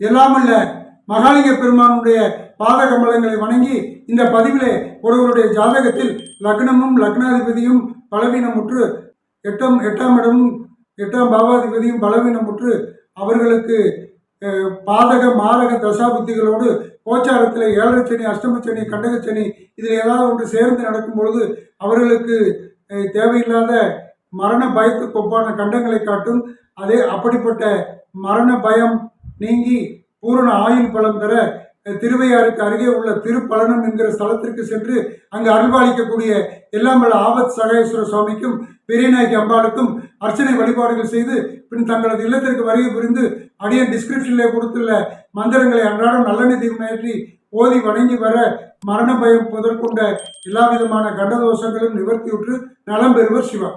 எல்லாமல்ல மகாலிங்க பெருமானுடைய பாத கமலங்களை வணங்கி இந்த பதிவிலே ஒருவருடைய ஜாதகத்தில் லக்னமும் லக்னாதிபதியும் பலவீனமுற்று எட்டாம் எட்டாம் இடமும் எட்டாம் பாவாதிபதியும் பலவீனமுற்று அவர்களுக்கு பாதக மாரக தசாபுத்திகளோடு கோச்சாரத்தில் ஏழரைச்சனி அஷ்டமச்சனி கண்டகச்சனி இதில் ஏதாவது ஒன்று சேர்ந்து நடக்கும் பொழுது அவர்களுக்கு தேவையில்லாத மரண பயத்துக்கு ஒப்பான கண்டங்களை காட்டும். அதே அப்படிப்பட்ட மரண பயம் நீங்கி பூரண ஆயுள் பலம் பெற திருவையாருக்கு அருகே உள்ள திருப்பலனம் என்கிற ஸ்தலத்திற்கு சென்று அங்கு அருள்பாலிக்கக்கூடிய எல்லாம் வல்ல ஆபத் சகேஸ்வர சுவாமிக்கும் பெரியநாயகி அம்பாளுக்கும் அர்ச்சனை வழிபாடுகள் செய்து பின் தங்களது இல்லத்திற்கு வருகை புரிந்து அடியன் டிஸ்கிரிப்ஷனில் கொடுத்துள்ள மந்திரங்களை அன்றாடம் நல்லெண்ணெய் தீபம் ஏற்றி ஓதி வணங்கி வர மரண பயம் முதற்கொண்ட எல்லா விதமான கண்டதோஷங்களும் நிவர்த்தியுற்று நலம் பெறுவர் சிவா.